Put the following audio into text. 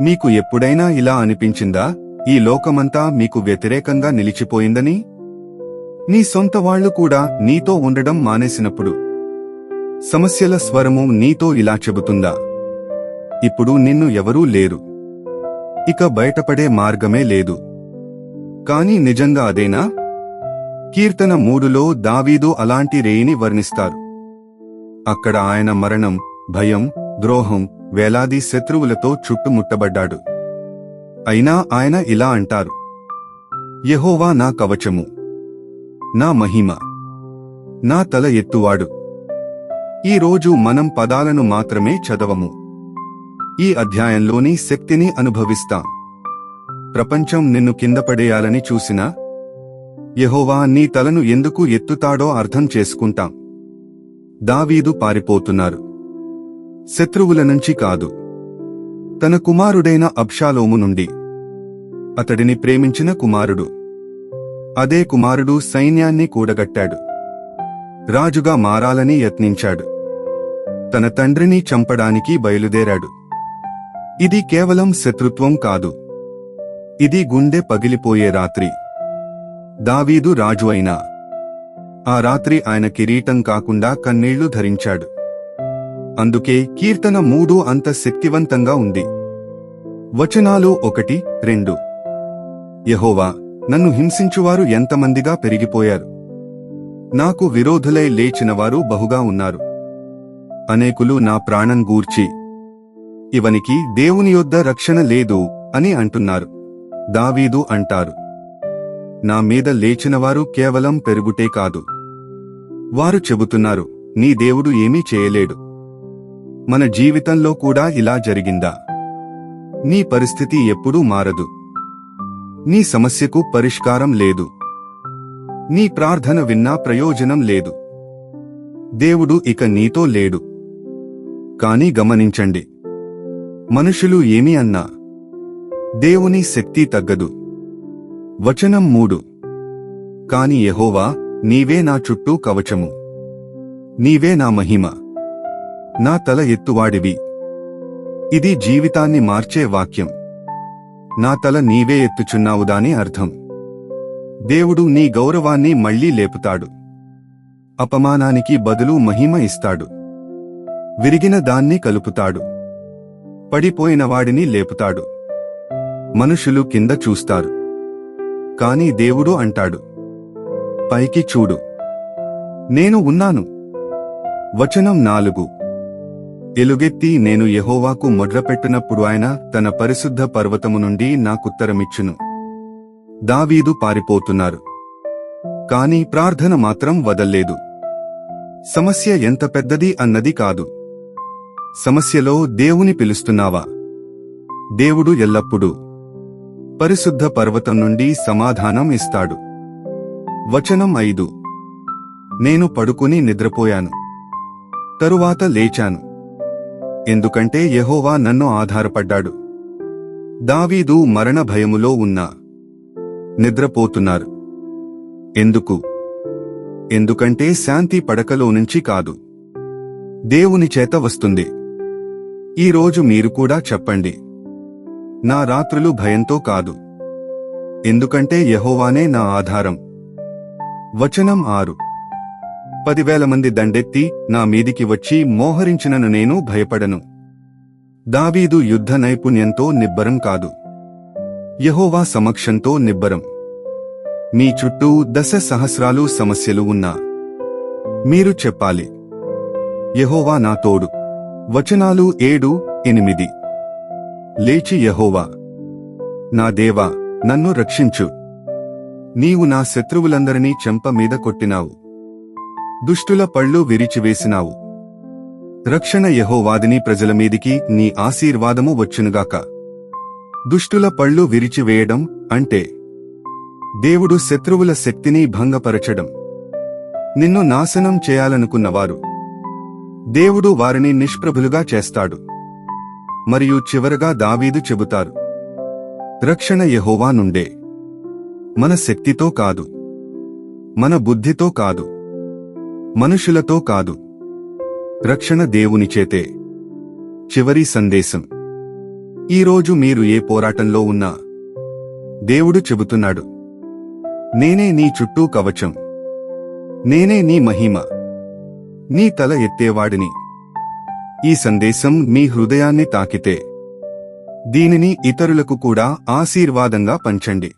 మీకు ఎప్పుడైనా ఇలా అనిపించిందా? ఈ లోకమంతా మీకు వ్యతిరేకంగా నిలిచిపోయిందని? నీ సొంత వాళ్ళు కూడా నీతో ఉండడం మానేసినప్పుడు. సమస్యల స్వరము నీతో ఇలా చెబుతుందా? ఇప్పుడు నిన్ను ఎవరూ లేరు. ఇక బయటపడే మార్గమే లేదు. కాని నిజంగా అదేనా? కీర్తన మూడులో దావీదు అలాంటి రేయిని వర్ణిస్తారు. అక్కడ ఆయన మరణం భయం ద్రోహం వేలాది శత్రువులతో చుట్టుముట్టబడ్డాడు. అయినా ఆయన ఇలా అంటారు. యహోవా నా కవచము. నా మహిమ. నా తల ఎత్తువాడు. ఈ రోజు మనం పదాలను మాత్రమే చదవము. ఈ అధ్యాయంలోని శక్తిని అనుభవిస్తాం. ప్రపంచం నిన్ను కిందపడేయాలని చూసినా యహోవా నీ తలను ఎందుకు ఎత్తుతాడో అర్థం చేసుకుంటాం. దావీదు పారిపోతున్నారు. శత్రువుల నుంచి కాదు. తన కుమారుడైన అబ్షాలోము నుండి అతడిని ప్రేమించిన కుమారుడు. అదే కుమారుడు సైన్యాన్ని కూడగట్టాడు. రాజుగా మారాలని యత్నించాడు. తన తండ్రిని చంపడానికి బయలుదేరాడు. ఇది కేవలం శత్రుత్వం కాదు. ఇది గుండె పగిలిపోయే రాత్రి. దావీదు రాజు అయినా. ఆ రాత్రి ఆయన కిరీటం కాకుండా కన్నీళ్ళు ధరించాడు. అందుకే కీర్తన మూడు అంత శక్తివంతంగా ఉంది. వచనాలు ఒకటి రెండు. యహోవా నన్ను హింసించువారు ఎంతమందిగా పెరిగిపోయారు. నాకు విరోధులై లేచినవారు బహుగా ఉన్నారు. అనేకులు నా ప్రాణం గూర్చి ఇవనికి దేవుని యొద్ద రక్షణ లేదు అని అంటున్నారు. దావీదు అంటారు నా మీద లేచినవారు కేవలం పెరుగుటే కాదు. వారు చెబుతున్నారు నీ దేవుడు ఏమీ చేయలేడు. మన జీవితంలో కూడా ఇలా జరిగిందా? నీ పరిస్థితి ఎప్పుడూ మారదు. నీ సమస్యకు పరిష్కారం లేదు. నీ ప్రార్థన విన్నా ప్రయోజనం లేదు. దేవుడు ఇక నీతో లేడు. కాని గమనించండి. మనుషులు ఏమి అన్నా దేవుని శక్తి తగ్గదు. వచనం మూడు. కాని యహోవా నీవే నా చుట్టూ కవచము. నీవే నా మహిమ. నా తల ఎత్తువాడివి. ఇది జీవితాన్ని మార్చే వాక్యం. నా తల నీవే ఎత్తుచున్నావు దాని అర్థం. దేవుడు నీ గౌరవాన్ని మళ్ళీ లేపుతాడు. అపమానానికి బదులు మహిమ ఇస్తాడు. విరిగిన దాన్ని కలుపుతాడు. పడిపోయిన వాడిని లేపుతాడు. మనుషులు కింద చూస్తారు. కాని దేవుడు అంటాడు. పైకి చూడు. నేను ఉన్నాను. వచనం నాలుగు. ఎలుగెత్తి నేను యహోవాకు మొడ్రపెట్టినప్పుడు ఆయన తన పరిశుద్ధ పర్వతము నుండి నాకుత్తరమిచ్చును దావీదు పారిపోతున్నారు. కాని ప్రార్థన మాత్రం వదల్లేదు. సమస్య ఎంత పెద్దది అన్నది కాదు. సమస్యలో దేవుని పిలుస్తున్నావా? దేవుడు ఎల్లప్పుడూ పరిశుద్ధ పర్వతం నుండి సమాధానం ఇస్తాడు. వచనం ఐదు. నేను పడుకుని నిద్రపోయాను. తరువాత లేచాను. ఎందుకంటే యహోవా నన్ను ఆధారపడ్డాడు. దావీదు మరణ భయములో ఉన్నా నిద్రపోతున్నారు. ఎందుకు? ఎందుకంటే శాంతి పడకలో నుంచి కాదు. దేవుని చేత వస్తుంది. ఈరోజు మీరు కూడా చెప్పండి. నా రాత్రులు భయంతో కాదు. ఎందుకంటే యహోవానే నా ఆధారం. వచనం ఆరు. పదివేల మంది దండెత్తి నా మీదికి వచ్చి మోహరించినను నేను భయపడను. దావీదు యుద్ధ నైపుణ్యంతో నిబ్బరం కాదు. యహోవా సమక్షంతో నిబ్బరం. మీ చుట్టూ దశ సహస్రాలు సమస్యలు ఉన్నా. మీరు చెప్పాలి. యహోవా నా తోడు. వచనాలు ఏడు ఎనిమిది. లేచి యహోవా. నా దేవా నన్ను రక్షించు. నీవు నా శత్రువులందరినీ చెంప మీద కొట్టినావు. దుష్టుల పళ్ళు విరిచివేసినావు. రక్షణ యహోవాదిని ప్రజల మీదికి నీ ఆశీర్వాదము వచ్చునుగాక. దుష్టుల పళ్ళు విరిచివేయడం అంటే దేవుడు శత్రువుల శక్తిని భంగపరచడం. నిన్ను నాశనం చేయాలనుకున్నవారు. దేవుడు వారిని నిష్ప్రభులుగా చేస్తాడు. మరియు చివరగా దావీదు చెబుతారు. రక్షణ యహోవా నుండే. మన శక్తితో కాదు. మన బుద్ధితో కాదు. మనుషులతో కాదు. రక్షణ దేవుని చేతే చివరి సందేశం. ఈరోజు మీరు ఏ పోరాటంలో ఉన్నా దేవుడు చెబుతున్నాడు. నేనే నీ చుట్టూ కవచం. నేనే నీ మహిమ. నీ తల ఎత్తేవాడిని. ఈ సందేశం మీ హృదయాన్ని తాకితే దీనిని ఇతరులకు కూడా ఆశీర్వాదంగా పంచండి.